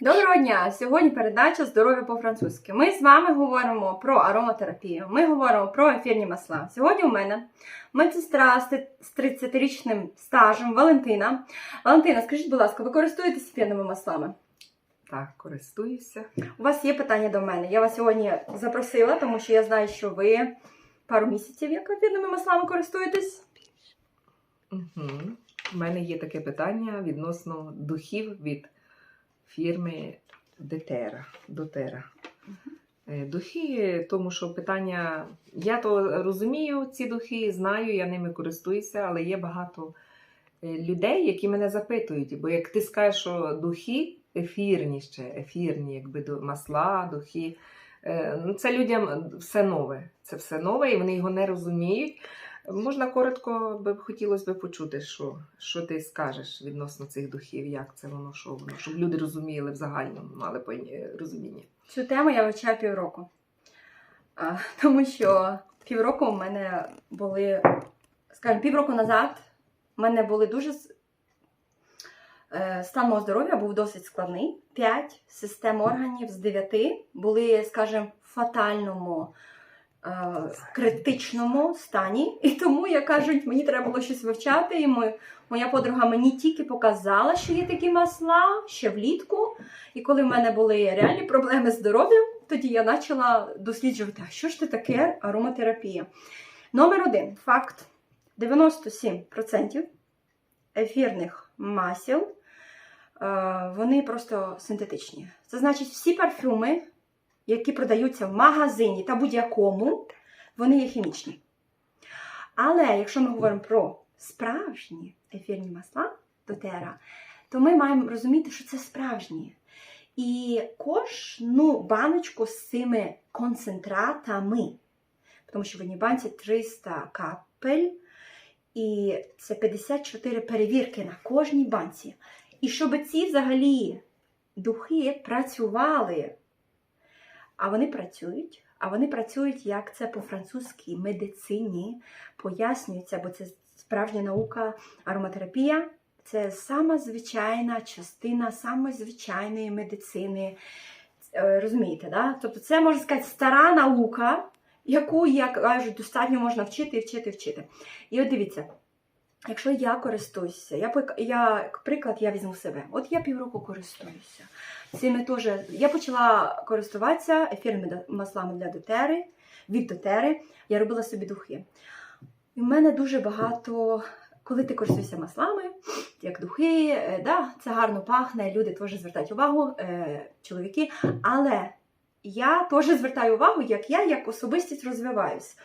Доброго дня! Сьогодні передача Здоров'я по-французьки. Ми з вами говоримо про ароматерапію. Ми говоримо про ефірні масла. Сьогодні у мене медсестра з 30-річним стажем Валентина. Валентина, скажіть, будь ласка, ви користуєтесь ефірними маслами? Так, користуюся. У вас є питання до мене. Я вас сьогодні запросила, тому що я знаю, що ви пару місяців як ефірними маслами користуєтесь. Угу. У мене є таке питання відносно духів від фірми Детера. Дотера. Е, Духи, тому що питання, я то розумію ці духи, знаю, я ними користуюся, але є багато е, людей, які мене запитують. Бо як ти скажеш, що духи ефірні ще, ефірні, якби масла, духи. е, Ну, це людям все нове. Це все нове, і вони його не розуміють. Можна коротко би хотілося б почути, що, що ти скажеш відносно цих духів, як це воно, що воно, щоб люди розуміли в загальному, мали пойня- розуміння. Цю тему я вивчаю півроку. Тому що півроку у мене були, скажімо, півроку назад у мене були дуже. е, Стан мого здоров'я був досить складний. П'ять систем органів з дев'яти були, скажімо, в фатальному, е, критичному стані. І тому, як кажуть, мені треба було щось вивчати. І ми, моя подруга мені тільки показала, що є такі масла ще влітку. І коли в мене були реальні проблеми з здоров'ям, тоді я почала досліджувати, а що ж це таке ароматерапія. Номер один факт: 97% ефірних масел е, вони просто синтетичні. Це значить, всі парфюми, які продаються в магазині та будь-якому, вони є хімічні. Але якщо ми говоримо про справжні ефірні масла дотера, то ми маємо розуміти, що це справжні. І кожну баночку з цими концентратами, тому що в одній банці 300 капель, і це 54 перевірки на кожній банці. І щоб ці взагалі духи працювали, а вони працюють, а вони працюють, як це по-французькій медицині пояснюється, бо це справжня наука, ароматерапія. Це сама звичайна частина самої звичайної медицини. Е, Розумієте, да? Тобто це можна сказати стара наука, яку, як кажуть, достатньо можна вчити, вчити, вчити. І от дивіться, якщо я користуюся, я, я, приклад, я візьму себе. От я півроку користуюся. Цими теж я почала користуватися ефірними маслами для дотери, від дотери. Я робила собі духи. І в мене дуже багато, коли ти користуєшся маслами, як духи, е, да, це гарно пахне, люди теж звертають увагу, е, чоловіки. Але я теж звертаю увагу, як я як особистість розвиваюсь.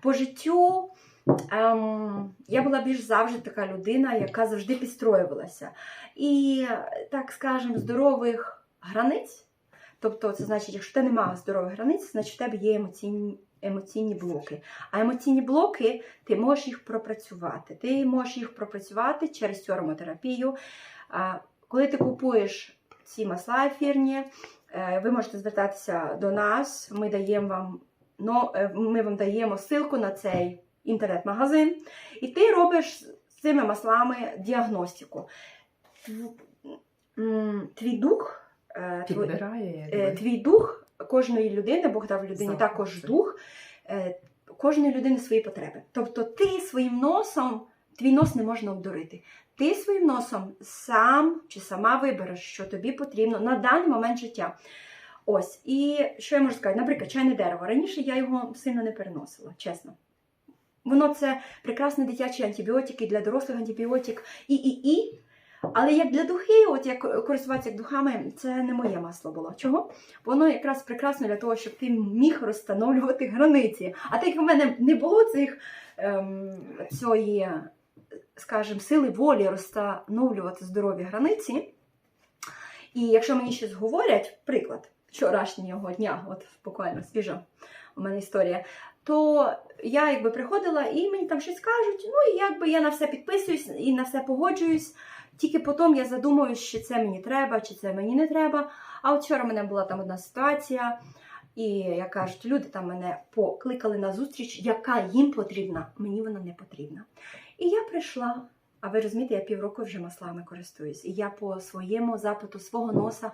По життю ем, я була більш завжди така людина, яка завжди підстроювалася. І, так скажемо, здорових границь. Тобто, це значить, якщо в тебе немає здорових границь, значить в тебе є емоційні, емоційні блоки. А емоційні блоки ти можеш їх пропрацювати. Ти можеш їх пропрацювати через. А, Коли ти купуєш ці масла ефірні, е, ви можете звертатися до нас. Ми даємо вам но, е, ми вам даємо ссылку на цей інтернет-магазин, і ти робиш з цими маслами діагностику. Твій дух, е, Підбирає, Е, твій дух кожної людини, Бог дав людині Запах, також дух, е, кожної людини свої потреби. Тобто ти своїм носом, твій нос не можна обдурити. Ти своїм носом сам чи сама вибереш, що тобі потрібно на даний момент життя. Ось, і що я можу сказати? Наприклад, чайне дерево. Раніше я його сильно не переносила, чесно. Воно це прекрасний дитячий антибіотик, і для дорослих антибіотик, і, і, і. Але як для духи, от як користуватися духами, це не моє масло було. Чого? Воно якраз прекрасно для того, щоб ти міг розстановлювати границі. А так як в мене не було цих ем, цієї, скажімо, сили волі розстановлювати здорові границі. І якщо мені щось говорять, приклад вчорашнього дня, от буквально свіжа у мене історія, то я якби приходила і мені там щось кажуть, ну і якби я на все підписуюсь і на все погоджуюсь. Тільки потім я задумуюсь, чи це мені треба, чи це мені не треба. А от вчора в мене була там одна ситуація, і як кажуть, люди там мене покликали на зустріч, яка їм потрібна, мені вона не потрібна. І я прийшла. А ви розумієте, я півроку вже маслами користуюсь. І я по своєму запиту свого носа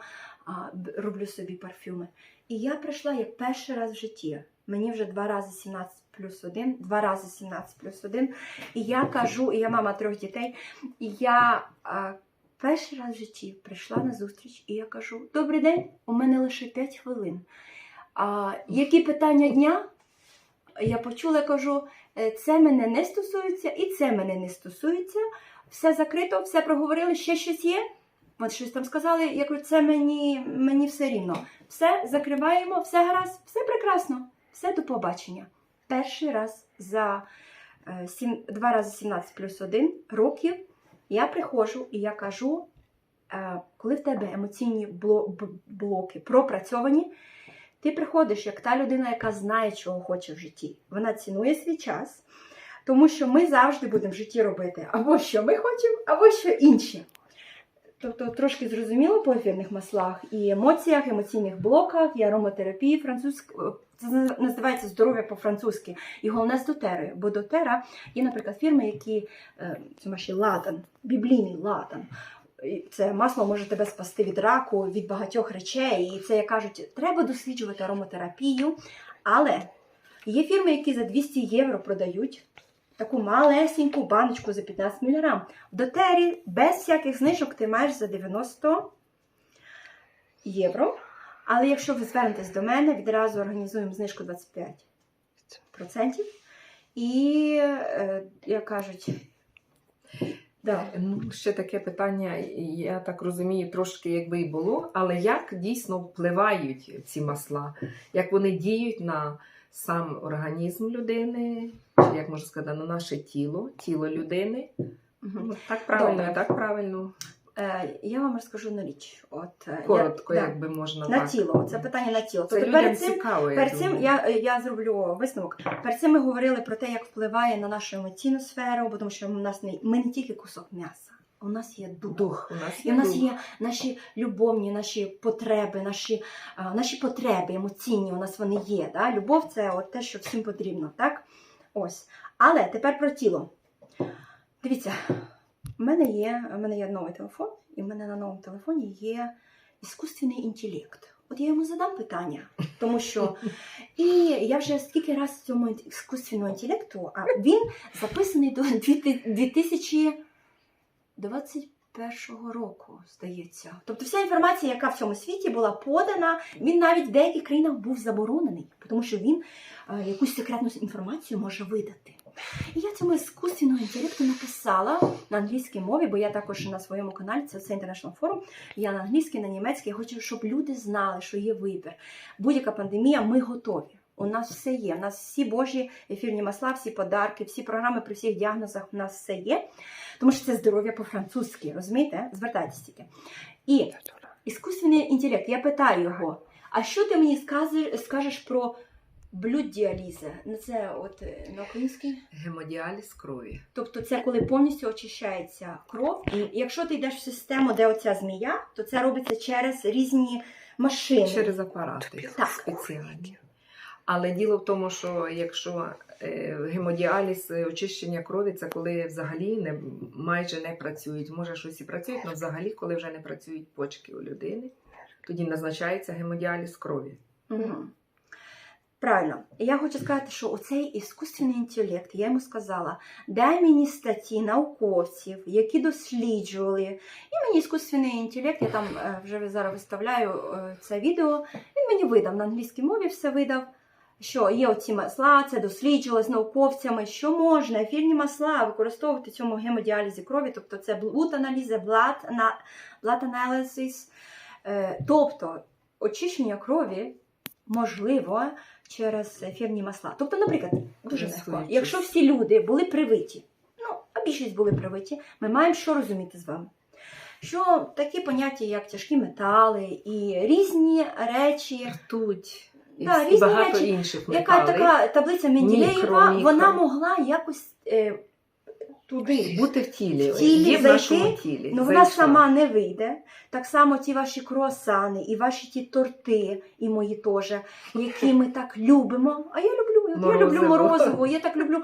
а, роблю собі парфюми. І я прийшла як перший раз в житті. Мені вже два рази 17 плюс 1, два рази 17 плюс 1. І я кажу, і я мама трьох дітей, і я а, перший раз в житті прийшла на зустріч, і я кажу: Добрий день, у мене лише 5 хвилин. А, які питання дня? Я почула, кажу, «Е, це мене не стосується, і це мене не стосується. Все закрито, все проговорили, ще щось є. От щось там сказали, я кажу, це мені, мені все рівно. Все закриваємо, все гаразд, все прекрасно, все до побачення. Перший раз за е, сім, два рази 17 плюс 1 років я приходжу і я кажу, е, коли в тебе емоційні блоки пропрацьовані, ти приходиш як та людина, яка знає, чого хоче в житті. Вона цінує свій час, тому що ми завжди будемо в житті робити або що ми хочемо, або що інші. Тобто трошки зрозуміло по ефірних маслах і емоціях, емоційних блоках, і ароматерапії французьк... Це називається здоров'я по-французьки. І головне з дотерою. Бо дотера є, наприклад, фірми, які е, це наші ладан, біблійний ладан. Це масло може тебе спасти від раку, від багатьох речей. І це як кажуть, треба досліджувати ароматерапію. Але є фірми, які за 200 євро продають таку малесеньку баночку за 15 мг. В дотері без всяких знижок ти маєш за 90 євро. Але якщо ви звернетесь до мене, відразу організуємо знижку 25%. І, е, як кажуть, да. Ну, ще таке питання, я так розумію, трошки якби і було, але як дійсно впливають ці масла? Як вони діють на сам організм людини, як можна сказати, на наше тіло, тіло людини? Ну, так правильно, Добре. так правильно. Е, я вам розкажу на річ. От, е, Коротко, я, да, якби можна на так. тіло. Це питання на тіло. Це Тобто людям перед цим цікаво, я Перед цим думаю. я, я зроблю висновок. Перед цим ми говорили про те, як впливає на нашу емоційну сферу, бо тому що у нас не ми не тільки кусок м'яса, у нас є дух. Дух. У нас І є у нас дух. є наші любовні, наші потреби, наші, а, наші потреби емоційні. У нас вони є. Да? Любов це от те, що всім потрібно, так? Ось. Але тепер про тіло. Дивіться, в мене є, в мене є новий телефон, і в мене на новому телефоні є іскусственний інтелект. От я йому задам питання, тому що і я вже скільки раз цьому іскусственному інтелекту, а він записаний до 2021 року, здається. Тобто вся інформація, яка в цьому світі була подана, він навіть в деяких країнах був заборонений, тому що він е, якусь секретну інформацію може видати. І я цьому іскусственному інтелекту написала на англійській мові, бо я також на своєму каналі, це все International Forum, я на англійській, на німецькій, хочу, щоб люди знали, що є вибір. Будь-яка пандемія, ми готові. У нас все є. У нас всі божі ефірні масла, всі подарки, всі програми при всіх діагнозах у нас все є. Тому що це здоров'я по-французьки, розумієте? Звертайтесь тільки. І іскусственний інтелект, я питаю його: а що ти мені скажеш, скажеш про блюддіалізи? Ну, це от е, на українській. Гемодіаліз крові. Тобто це коли повністю очищається кров. І якщо ти йдеш в систему, де оця змія, то це робиться через різні машини. Через апарати Так. спеціальні. Але діло в тому, що якщо е, гемодіаліз, е, очищення крові, це коли взагалі не, майже не працюють. Може, щось і працюють, але взагалі, коли вже не працюють почки у людини, тоді назначається гемодіаліз крові. Угу. Правильно. Я хочу сказати, що оцей іскусственний інтелект, я йому сказала, дай мені статті науковців, які досліджували. І мені іскусственний інтелект, я там е, вже зараз виставляю це відео, він мені видав на англійській мові все видав. Що є оці масла, це досліджувалось науковцями, що можна ефірні масла використовувати в цьому гемодіалізі крові, тобто це blood analysis. Е, Тобто очищення крові можливо через ефірні масла. Тобто, наприклад, дуже легко. Якщо всі люди були привиті, ну, а більшість були привиті, ми маємо що розуміти з вами. Що такі поняття, як тяжкі метали і різні речі, Ртуть і Да, різні багато речі. інших яка така таблиця Менделєєва, Мікро, вона могла якось е, туди. Бути в тілі, В тілі є в зайти, тілі. Ну, вона зайшла. сама не вийде. Так само ті ваші круасани, і ваші ті торти, і мої теж, які ми так любимо. А я люблю, от я люблю Морозиво. морозиво, я так люблю.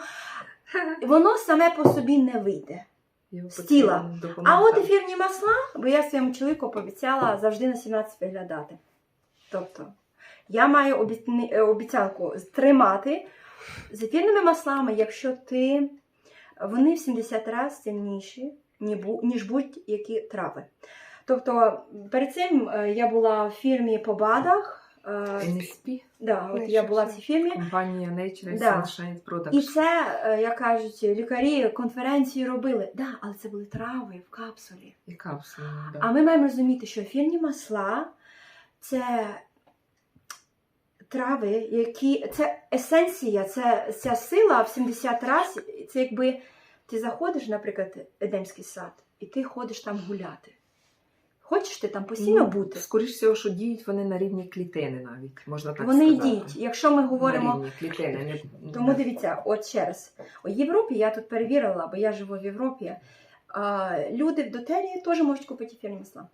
Воно саме по собі не вийде. Його З тіла. потрібно А от ефірні масла, бо я своєму чоловіку пообіцяла завжди на 17 виглядати. Тобто, я маю е, обіцянку тримати з ефірними маслами, якщо ти. Вони в 70 разів сильніші, ніж будь-які трави. Тобто, перед цим е, я була в фірмі по БАДах. е, NSP, Да, от я була в цій фірмі. компанія Natural Да. Sunshine Products. І це, як кажуть, лікарі конференції робили. Да, але це були трави в капсулі. І капсули. Да. А ми маємо розуміти, що ефірні масла це трави, які це есенція, це ця сила в 70 разів. Це якби ти заходиш, наприклад, Едемський сад, і ти ходиш там гуляти. Хочеш ти там постійно Ну, бути? Скоріш всього, що діють вони на рівні клітини навіть, можна так Вони сказати. йдуть. Якщо ми говоримо. На рівні клітини. Не... Тому дивіться, от ще раз. У Європі я тут перевірила, бо я живу в Європі. А, люди в дотерії теж можуть купити ефірні масла.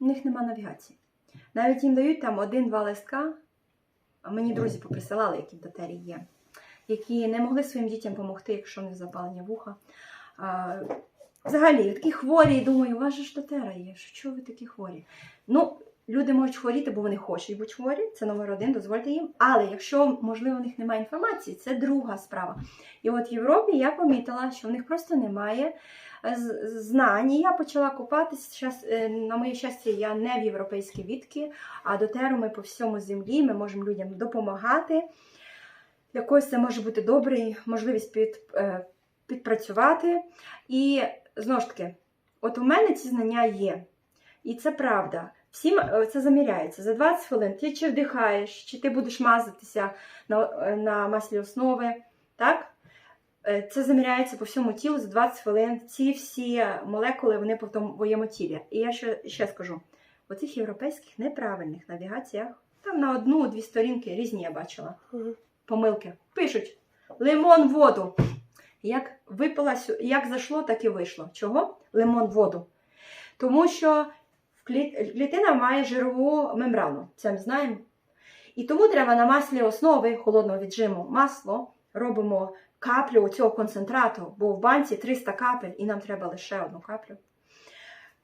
У них нема навігації. Навіть їм дають там один-два листка. Мені друзі поприсилали, які в дотерії є, які не могли своїм дітям допомогти, якщо них запалення вуха. Взагалі, такі хворі, думаю, у вас же ж дотера є. Що ви такі хворі? Ну, люди можуть хворіти, бо вони хочуть бути хворі. Це номер один, дозвольте їм. Але якщо, можливо, у них немає інформації, це друга справа. І от в Європі я помітила, що в них просто немає е, з- знань. І я почала купатись. Щас, е, на моє щастя, я не в європейській відки, а дотеру ми по всьому землі. Ми можемо людям допомагати. Для когось це може бути добрий, можливість під, е, підпрацювати. І знову ж таки, от у мене ці знання є. І це правда. Всім е, це заміряється. За 20 хвилин ти чи вдихаєш, чи ти будеш мазатися на, на маслі основи. Так? Е, Це заміряється по всьому тілу за 20 хвилин. Ці всі молекули вони по твоєму тілі. І я ще, ще скажу: у цих європейських неправильних навігаціях, там на одну-дві сторінки різні я бачила помилки. Пишуть лимон воду. Як випила, як зайшло, так і вийшло. Чого? Лимон воду. Тому що клітина має жирову мембрану. Це ми знаємо. І тому треба на маслі основи холодного віджиму масло робимо каплю цього концентрату, бо в банці 300 капель, і нам треба лише одну каплю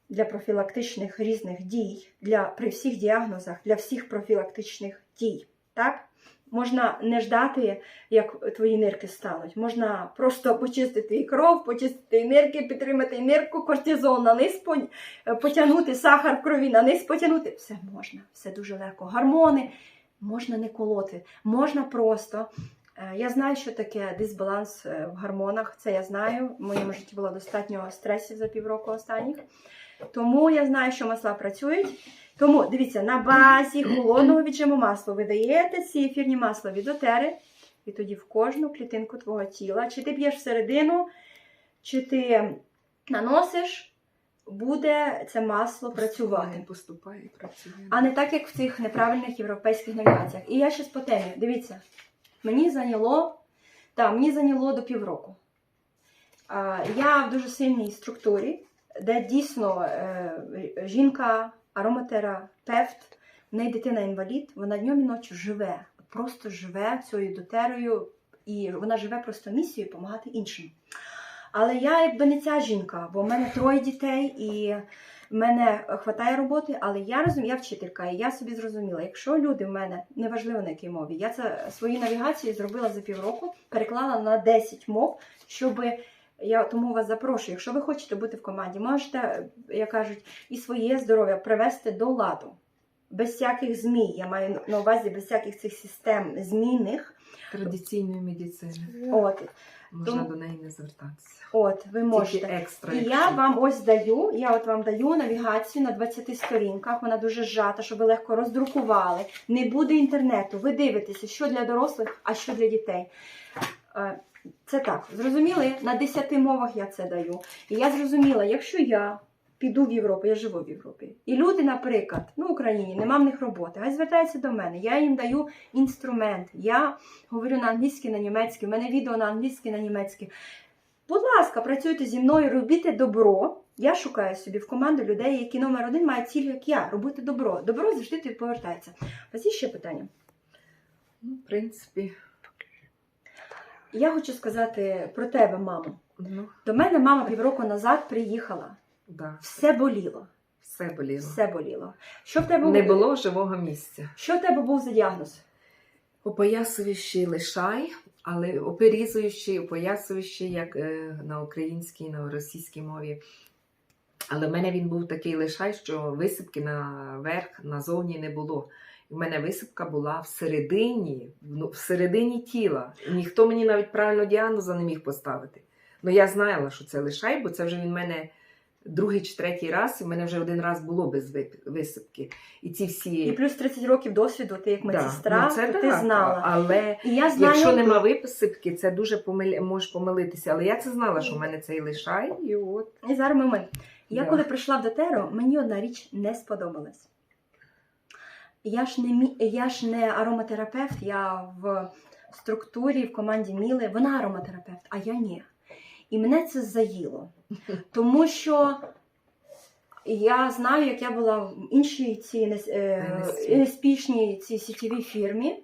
для профілактичних різних дій, для, при всіх діагнозах, для всіх профілактичних дій. Так? Можна не ждати, як твої нирки стануть. Можна просто почистити кров, почистити нирки, підтримати нирку, кортизон на низ е, потягнути, сахар в крові на низ потягнути. Все можна, все дуже легко. Гормони можна не колоти, можна просто. Е, Я знаю, що таке дисбаланс е, в гормонах. Це я знаю. В моєму житті було достатньо стресів за півроку останніх. Тому я знаю, що масла працюють. Тому дивіться, на базі холодного віджиму масла ви даєте ці ефірні масла від отери, і тоді в кожну клітинку твого тіла, чи ти б'єш всередину, чи ти наносиш, буде це масло працювати. Поступає працює. А не так, як в цих неправильних європейських навігаціях. І я ще по темі. Дивіться, мені зайняло, та, мені зайняло до півроку. Я в дуже сильній структурі, де дійсно е, жінка, ароматерапевт, в неї дитина інвалід, вона днем і ночі живе, просто живе цією дотерою, і вона живе просто місією допомагати іншим. Але я якби не ця жінка, бо в мене троє дітей і мене вистачає роботи, але я розумію, я вчителька, і я собі зрозуміла, якщо люди в мене неважливо на якій мові, я це свої навігації зробила за півроку, переклала на 10 мов, щоб я тому вас запрошую. Якщо ви хочете бути в команді, можете, як кажуть, і своє здоров'я привести до ладу. Без всяких змій, я маю на увазі без всяких цих систем змінних. Традиційної медицини. От, Можна Тому- до неї не звертатися. от, ви можете. Тільки екстра. І я вам ось даю, я от вам даю навігацію на 20 сторінках, вона дуже зжата, щоб ви легко роздрукували. Не буде інтернету. Ви дивитеся, що для дорослих, а що для дітей. Е, Це так, зрозуміли? На 10 мовах я це даю. І я зрозуміла, якщо я піду в Європу, я живу в Європі, і люди, наприклад, ну, в Україні, нема в них роботи, хай звертаються до мене. Я їм даю інструмент. Я говорю на англійській, на німецькій, у мене відео на англійській, на німецькій. Будь ласка, працюйте зі мною, робіть добро. Я шукаю собі в команду людей, які номер один мають ціль, як я, робити добро. Добро завжди тобі повертається. У вас є ще питання? Ну, в принципі, Я хочу сказати про тебе, мамо. Ну, До мене мама півроку назад приїхала. Да. Все боліло. Все боліло. Все боліло. Що в тебе Не було живого місця. Що в тебе був за діагноз? Опоясуючий лишай, але оперізуючий, опоясуючий, як е, на українській, на російській мові. Але в мене він був такий лишай, що висипки наверх, назовні не було. У мене висипка була всередині, ну, всередині тіла. Ніхто мені навіть правильно діагноза не міг поставити. Ну я знала, що це лишай, бо це вже він мене другий чи третій раз, і в мене вже один раз було без висипки. І ці всі. І плюс 30 років досвіду, ти як Да, медсестра, ну, це то ти так, знала. Але І я знаю, якщо нема висипки, це дуже помиль... можеш помилитися. Але я це знала, що в мене цей лишай, і от І зараз момент. Я Да. коли прийшла в дотеру, мені одна річ не сподобалась. Я ж не, мі- я ж не ароматерапевт, я в структурі, в команді Міли, вона ароматерапевт, а я ні. І мене це заїло. Тому що я знаю, як я була в іншій цій е, неспішній цій сітєвій фірмі.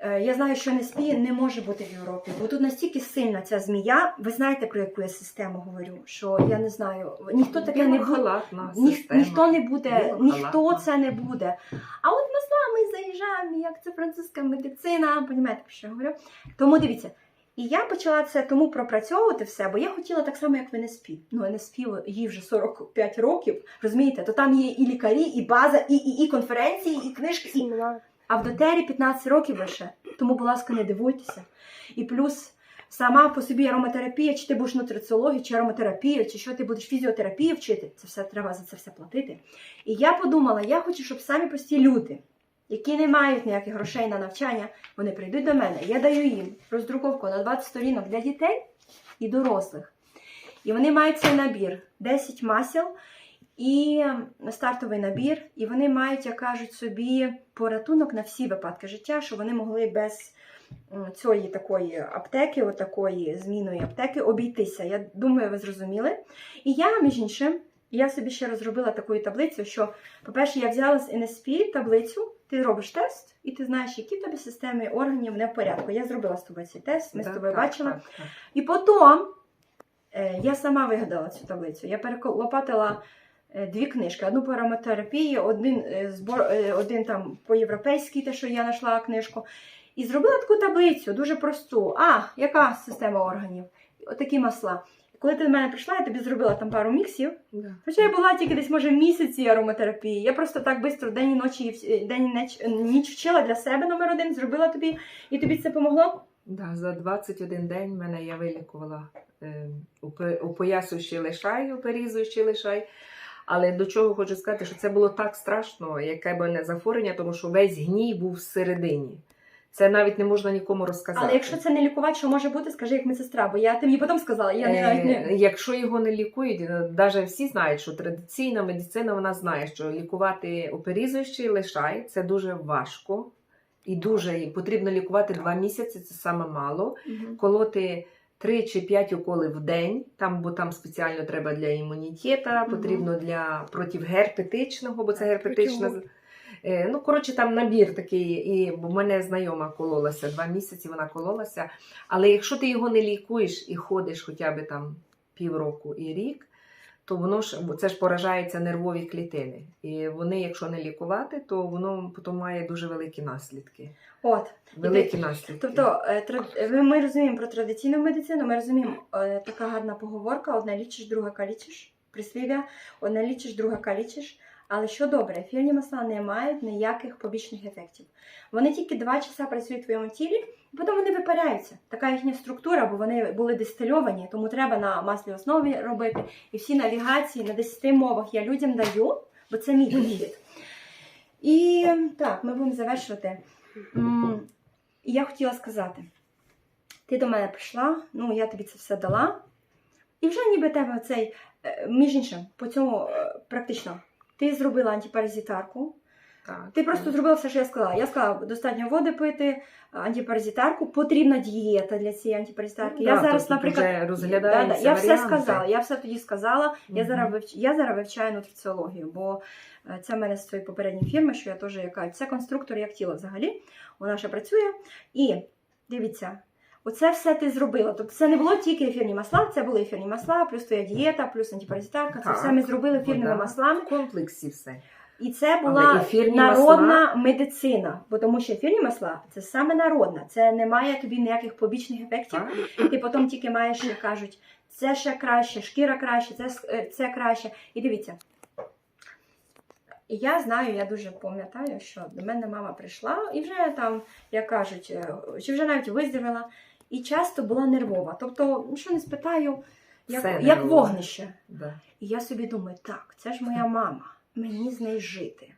Е, Я знаю, що NSP не може бути в Європі, бо тут настільки сильна ця змія. Ви знаєте, про яку я систему говорю? Що я не знаю, ніхто таке не буде. Ніх, ніхто не буде, ніхто це не буде. А от ми з вами заїжджаємо, як це французька медицина, понімаєте, про що я говорю? Тому дивіться. І я почала це тому пропрацьовувати все, бо я хотіла так само, як в НСП. Ну, НСП їй вже 45 років, розумієте, то там є і лікарі, і база, і, і, і конференції, і книжки, і а в дотері 15 років лише. Тому, будь ласка, не дивуйтеся. І плюс сама по собі ароматерапія, чи ти будеш нутриціологію, чи ароматерапію, чи що ти будеш фізіотерапію вчити, це все треба за це все платити. І я подумала, я хочу, щоб самі прості люди, які не мають ніяких грошей на навчання, вони прийдуть до мене. Я даю їм роздруковку на 20 сторінок для дітей і дорослих. І вони мають цей набір 10 масел і стартовий набір, і вони мають, як кажуть собі, порятунок на всі випадки життя, що вони могли без цієї такої аптеки, отакої змінної аптеки, обійтися. Я думаю, ви зрозуміли. І я, між іншим, я собі ще розробила таку таблицю, що, по-перше, я взяла з NSP таблицю, ти робиш тест, і ти знаєш, які тебе системи органів не в порядку. Я зробила з тобою цей тест, ми з тобою так, бачили. так, так. І потім е, я сама вигадала цю таблицю. Я перелопатила е, дві книжки: одну по ароматерапії, один, е, збор, е, один там по європейській, те, що я знайшла книжку. І зробила таку таблицю, дуже просту. А, яка система органів? Отакі масла. Коли ти до мене прийшла, я тобі зробила там пару міксів. Да. Хоча я була тільки десь, може, місяці ароматерапії. Я просто так швидко день і ночі, день і ніч, ніч вчила для себе номер один, зробила тобі, і тобі це помогло? Да, за 21 день мене я вилікувала е, опе- лишай, оперізуючий лишай. Але до чого хочу сказати, що це було так страшно, яке б не захворювання, тому що весь гній був всередині. Це навіть не можна нікому розказати. Але якщо це не лікувати, що може бути, скажи як медсестра, бо я ти мені потім сказала, я не навіть не. Е, Якщо його не лікують, навіть всі знають, що традиційна медицина вона знає, що лікувати оперізуючий лишай це дуже важко і дуже і потрібно лікувати два місяці, це саме мало. Мгм. Колоти 3 чи 5 уколів в день, там, бо там спеціально треба для імунітета, потрібно для противгерпетичного, бо це герпетична. Е, Ну, коротше, там набір такий, і в мене знайома кололася два місяці, вона кололася. Але якщо ти його не лікуєш і ходиш хоча б там півроку і рік, то воно ж це ж поражаються нервові клітини. І вони, якщо не лікувати, то воно потім має дуже великі наслідки. От. Великі наслідки. Тобто, е, ми розуміємо про традиційну медицину, ми розуміємо е, така гарна поговорка: одне лічиш, друге калічиш. Прислів'я, одне лічиш, друге калічиш. Але що добре, ефірні масла не мають ніяких побічних ефектів. Вони тільки два часа працюють в твоєму тілі, і потім вони випаряються. Така їхня структура, бо вони були дистильовані, тому треба на маслі основі робити. І всі навігації на 10 мовах я людям даю, бо це мій підхід. І так, ми будемо завершувати. І я хотіла сказати: ти до мене прийшла, ну я тобі це все дала, і вже ніби тебе цей, е, між іншим, по цьому е, практично. Ти зробила антипаразитарку. Так, Ти просто зробила все, що я сказала. Я сказала, достатньо води пити, антипаразитарку, потрібна дієта для цієї антипаразитарки. Ну, я да, зараз, наприклад, вже Да, да, я все сказала, я все тоді сказала. Я зараз вивч... я зараз вивчаю нутриціологію, бо е, це в мене з своєї попередньої фірми, що я теж яка це конструктор як тіло взагалі. Вона ще працює. І дивіться, Оце все ти зробила. Тобто це не було тільки ефірні масла, це були ефірні масла, плюс твоя дієта, плюс антипаразитарка. Це все ми зробили ефірними Вода. маслами. В комплексі все. І це була народна медицина, бо тому що ефірні масла це саме народна. Це не має тобі ніяких побічних ефектів. Так? Ти потім тільки маєш, як кажуть, це ще краще, шкіра краще, це, е, це краще. І дивіться. І я знаю, я дуже пам'ятаю, що до мене мама прийшла і вже там, як кажуть, е, чи вже навіть виздоровила, і часто була нервова. Тобто, що не спитаю, як, Все як вогнище. Да. І я собі думаю, так, це ж моя мама, мені з нею жити.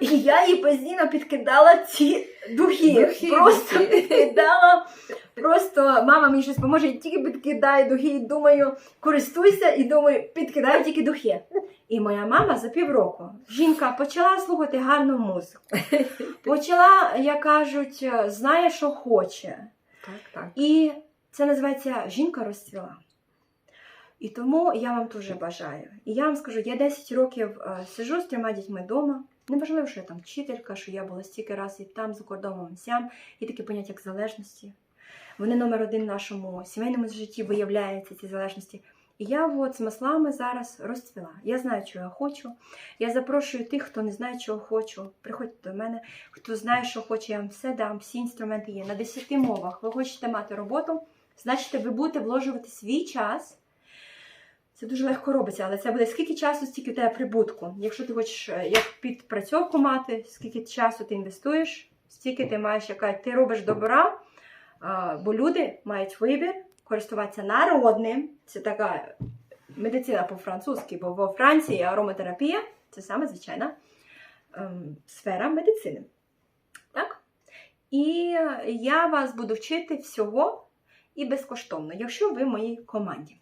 І я їй постійно підкидала ці духи. Духи, просто духи. підкидала. Просто мама мені щось поможе, я тільки підкидаю духи і думаю, користуйся і думаю, підкидаю тільки духи. І моя мама за півроку жінка почала слухати гарну музику. Почала, як кажуть, знає, що хоче. Так, так. І це називається жінка розцвіла. І тому я вам дуже бажаю. І я вам скажу, я 10 років е, сижу з трьома дітьми вдома. Неважливо, що я там вчителька, що я була стільки разів і там за кордоном і сям. Є таке поняття як залежності. Вони номер один в нашому сімейному житті виявляються ці залежності. І я от з маслами зараз розцвіла. Я знаю, чого я хочу. Я запрошую тих, хто не знає, чого хочу. Приходьте до мене. Хто знає, що хоче, я вам все дам. Всі інструменти є на 10 мовах. Ви хочете мати роботу, значить, ви будете вложувати свій час. Це дуже легко робиться, але це буде скільки часу, стільки у тебе прибутку. Якщо ти хочеш е, як підпрацьовку мати, скільки часу ти інвестуєш, стільки ти маєш, яка ти робиш добра, бо люди мають вибір користуватися народним. Це така медицина по-французьки, бо во Франції ароматерапія це саме звичайна ем, сфера медицини. Так? І я вас буду вчити всього і безкоштовно, якщо ви в моїй команді.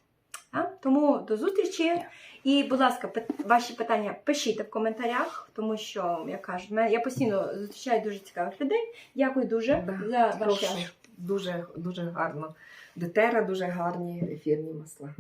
Так? Тому до зустрічі. І, будь ласка, ваші питання пишіть в коментарях, тому що, кажуть, мене- я постійно зустрічаю дуже цікавих людей. Дякую дуже Да, за ваш час. Дуже, дуже гарно. Детера дуже гарні ефірні масла.